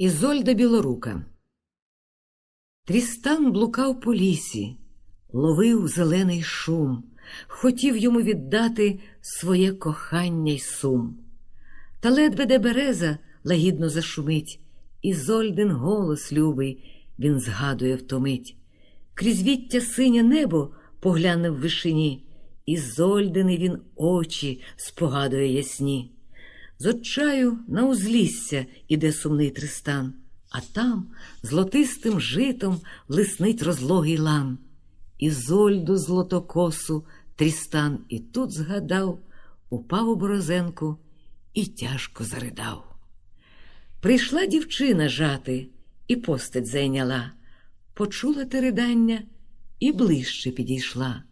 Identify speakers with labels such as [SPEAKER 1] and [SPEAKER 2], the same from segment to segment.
[SPEAKER 1] Ізольда Білорука Трістан блукав по лісі, ловив зелений шум, хотів йому віддати своє кохання й сум. Та ледве де береза лагідно зашумить, Ізольдин голос любий він згадує втомить. Крізь віття синє небо погляне в вишині, Ізольдини він очі спогадує ясні. З отчаю на узлісся іде сумний Тристан, а там злотистим житом лиснить розлогий лан. Ізольду злотокосу Трістан і тут згадав, упав у борозенку і тяжко заридав. Прийшла дівчина жати і постать зайняла, почула те ридання і ближче підійшла.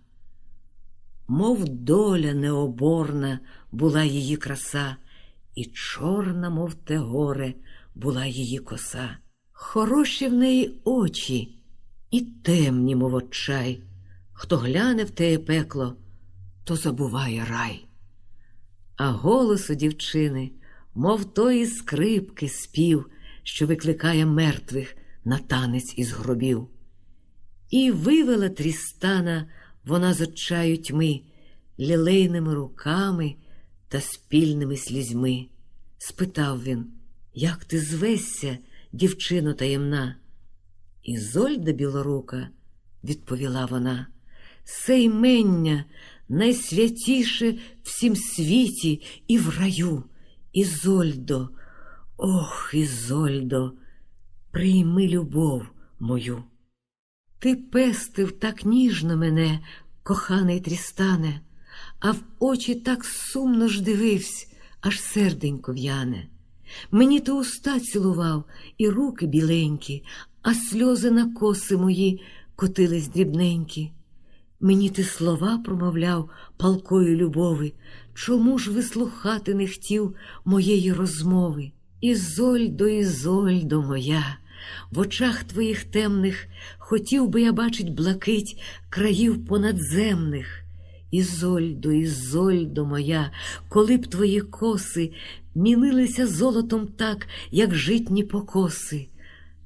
[SPEAKER 1] Мов доля необорна була її краса, і чорна, мов те горе, була її коса. Хороші в неї очі, і темні, мов очай. Хто гляне в теє пекло, то забуває рай. А голос у дівчини, мов тої скрипки спів, що викликає мертвих на танець із гробів. І вивела Трістана вона з отчаю тьми, лілейними руками та спільними слізьми. Спитав він, як ти звешся, дівчино таємна? Ізольда білорука, відповіла вона, се ймення найсвятіше всім світі і в раю. Ізольдо, ох, Ізольдо, прийми любов мою. Ти пестив так ніжно мене, коханий Трістане, а в очі так сумно ж дивився, аж серденько в'яне. Мені ти уста цілував і руки біленькі, а сльози на коси мої котились дрібненькі. Мені ти слова промовляв палкою любови, чому ж вислухати не хотів моєї розмови? Ізольдо, Ізольдо моя, в очах твоїх темних хотів би я бачить блакить країв понадземних. Ізольдо, Ізольдо моя, коли б твої коси мінилися золотом так, як житні покоси.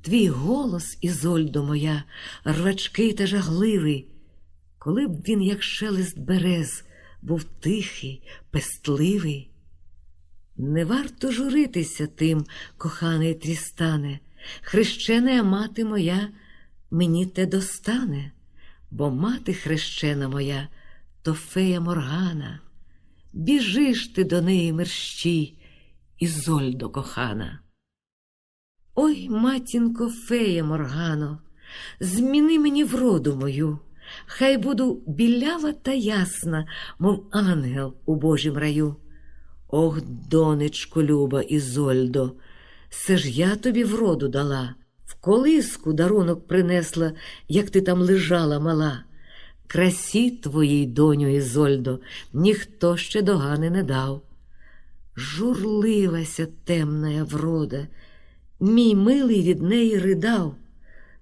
[SPEAKER 1] Твій голос, Ізольдо моя, рвачкий та жагливий, коли б він, як шелест берез, був тихий, пестливий. Не варто журитися тим, коханий Трістане, хрещена мати моя мені те достане, бо мати хрещена моя то фея Моргана. Біжиш ти до неї мерщій, Ізольдо кохана. Ой, матінко, фея Моргано, зміни мені вроду мою, хай буду білява та ясна, мов ангел у Божім раю. Ох, донечко люба Ізольдо, це ж я тобі вроду дала, в колиску дарунок принесла, як ти там лежала мала. Красі твоїй, доню Ізольдо, ніхто ще догани не дав. Журливася темна врода, мій милий від неї ридав.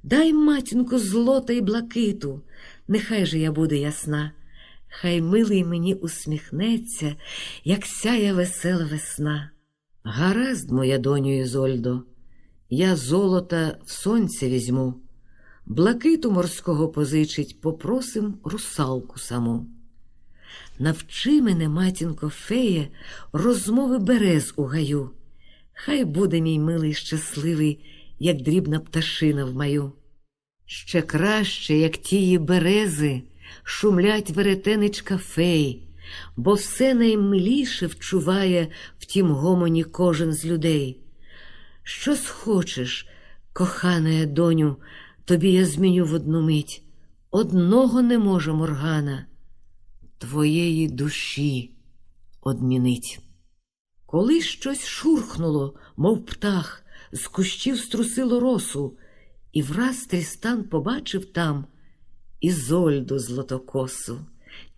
[SPEAKER 1] Дай, матінко, злота й блакиту, нехай же я буде ясна, хай милий мені усміхнеться, як сяє весела весна. Гаразд, моя доню Ізольдо, я золота в сонце візьму. Блакиту морського позичить, попросим русалку саму. Навчи мене, матінко феє, розмови берез у гаю. Хай буде мій милий щасливий, як дрібна пташина в маю. Ще краще, як тії берези, шумлять веретеничка фей, бо все наймиліше вчуває в тім гомоні кожен з людей. Що схочеш, кохана доню, тобі я зміню в одну мить. Одного не може моргана, твоєї душі одмінить. Коли щось шурхнуло, мов птах, з кущів струсило росу, і враз Трістан побачив там Ізольду злотокосу,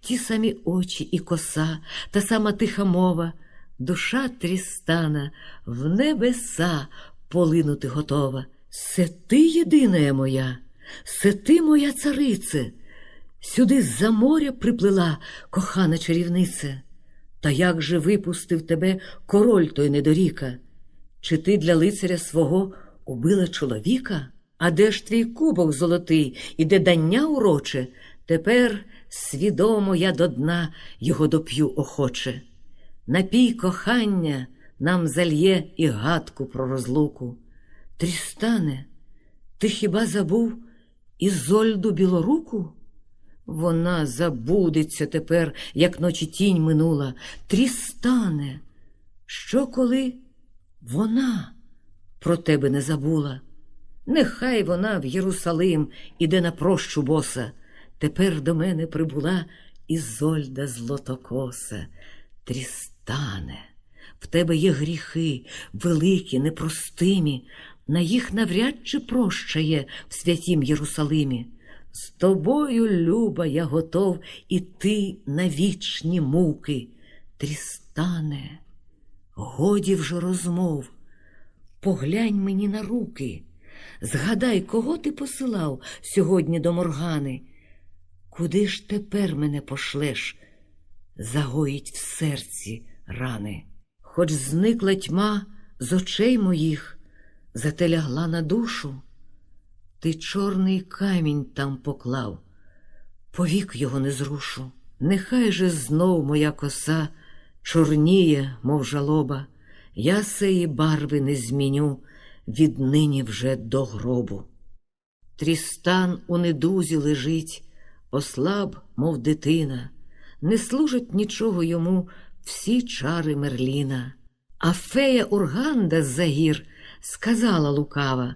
[SPEAKER 1] ті самі очі і коса, та сама тиха мова, душа Трістана в небеса полинути готова. Се ти єдина моя, се ти моя царице, сюди з-за моря приплила кохана чарівнице. Та як же випустив тебе король той недоріка? Чи ти для лицаря свого убила чоловіка? А де ж твій кубок золотий і де дання уроче? Тепер свідомо я до дна його доп'ю охоче. Напій кохання нам зальє і гадку про розлуку. Трістане, ти хіба забув Ізольду білоруку? Вона забудеться тепер, як ночі тінь минула. Трістане, що коли вона про тебе не забула? Нехай вона в Єрусалим іде на прощу боса. Тепер до мене прибула Ізольда Злотокоса. Трістане, в тебе є гріхи, великі, непростимі, на їх навряд чи прощає в святім Єрусалимі. З тобою, люба, я готов іти на вічні муки. Трістане, годі вже розмов, поглянь мені на руки. Згадай, кого ти посилав сьогодні до Моргани. Куди ж тепер мене пошлеш? Загоїть в серці рани. Хоч зникла тьма з очей моїх, зате лягла на душу. Ти чорний камінь там поклав, повік його не зрушу. Нехай же знов моя коса чорніє, мов жалоба, я сеї барви не зміню віднині вже до гробу. Трістан у недузі лежить, ослаб, мов дитина, не служать нічого йому всі чари Мерліна. А фея Урганда з-за гір сказала лукава,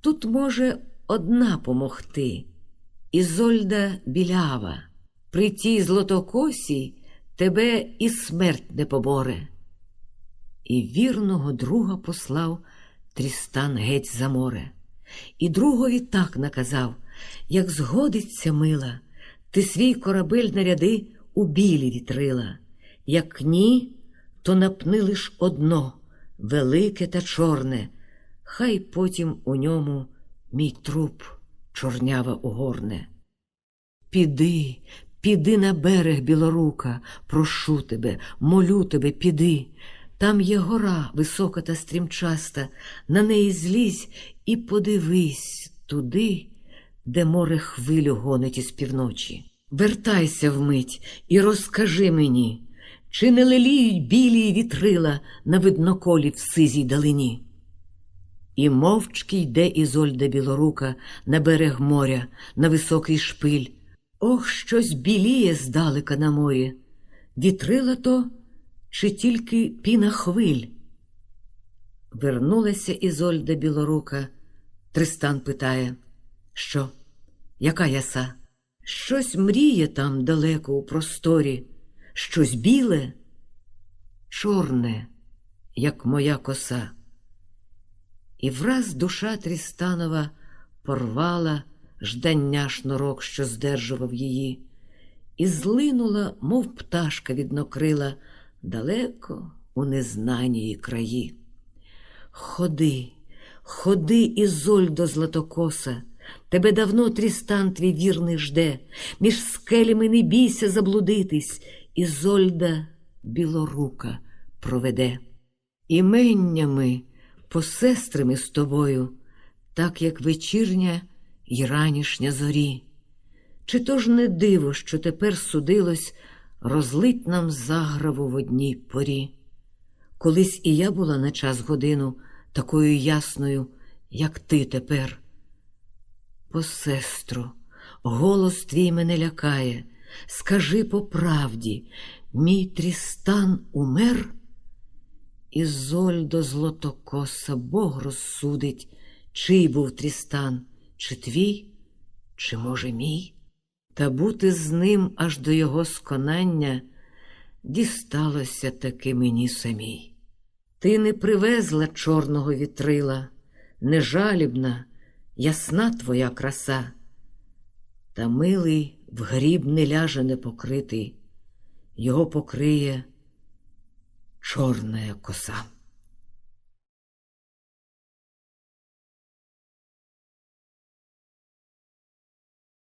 [SPEAKER 1] тут може одна помогти. Ізольда білява, при тій злотокосій тебе і смерть не поборе. І вірного друга послав Трістан геть за море. І другові так наказав, як згодиться мила, ти свій корабель наряди у білі вітрила. Як ні, то напни лиш одно, велике та чорне, хай потім у ньому мій труп чорнява угорне. Піди, піди на берег білорука, прошу тебе, молю тебе, піди. Там є гора висока та стрімчаста, на неї злізь і подивись туди, де море хвилю гонить із півночі. Вертайся вмить і розкажи мені, чи не леліють білі вітрила на видноколі в сизій далині. І мовчки йде Ізольда білорука на берег моря, на високий шпиль. Ох, щось біліє здалека на морі. Вітрила то чи тільки піна хвиль? Вернулася Ізольда білорука. Тристан питає, що, яка яса? Щось мріє там далеко у просторі, щось біле, чорне, як моя коса. І враз душа Трістанова порвала ждання шнурок, що здержував її, і злинула, мов пташка віднокрила, далеко у незнанії краї. Ходи, ходи, Ізольдо Златокоса, тебе давно Трістан твій вірний жде, між скелями не бійся заблудитись, Ізольда білорука проведе. Іменнями посестрими з тобою, так як вечірня й ранішня зорі. Чи то ж не диво, що тепер судилось розлить нам заграву в одній порі? Колись і я була на час годину такою ясною, як ти тепер. Посестру, голос твій мене лякає, скажи по правді, мій трістан умер? Ізольдо Злотокоса Бог розсудить, чий був трістан, чи твій, чи, може, мій? Та бути з ним аж до його сконання дісталося таки мені самій. Ти не привезла чорного вітрила, нежалібна, ясна твоя краса, та милий в гріб не ляже непокритий, його покриє чорная коса.